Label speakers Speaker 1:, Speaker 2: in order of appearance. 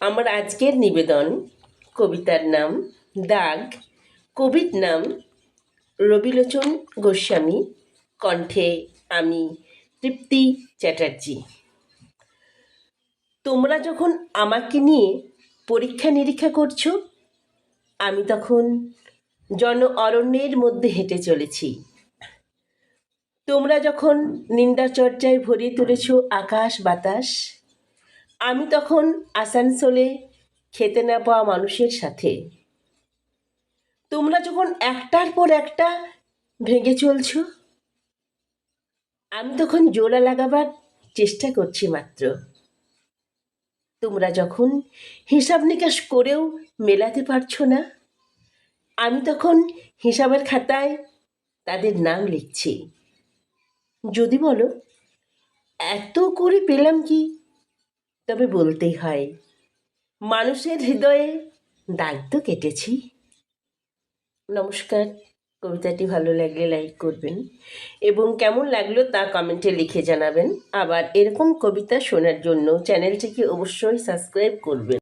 Speaker 1: আমার আজকের নিবেদন কবিতার নাম দাগ। কবির নাম রবিলোচন গোস্বামী। কণ্ঠে আমি তৃপ্তি চ্যাটার্জি। তোমরা যখন আমাকে নিয়ে পরীক্ষা নিরীক্ষা করছ, আমি তখন জন অরণ্যের মধ্যে হেঁটে চলেছি। তোমরা যখন নিন্দা চর্চায় ভরিয়ে তুলেছ আকাশ বাতাস আমি তখন আসানসোলে খেতে না পাওয়া মানুষের সাথে। তোমরা যখন একটার পর একটা ভেঙে চলছ, আমি তখন জোড়া লাগাবার চেষ্টা করছি মাত্র। তোমরা যখন হিসাব নিকাশ করেও মেলাতে পারছ না, আমি তখন হিসাবের খাতায় তাদের নাম লিখছি। যদি বলো, এত করে পেলাম কি? তবে বলতেই হয়, মানুষের হৃদয়ে দাগ তো কেটেছি। নমস্কার, কবিতাটি ভালো লাগলে লাইক করবেন এবং কেমন লাগল তা কমেন্টে লিখে জানাবেন। আবার এরকম কবিতা শোনার জন্য চ্যানেলটিকে অবশ্যই সাবস্ক্রাইব করবেন।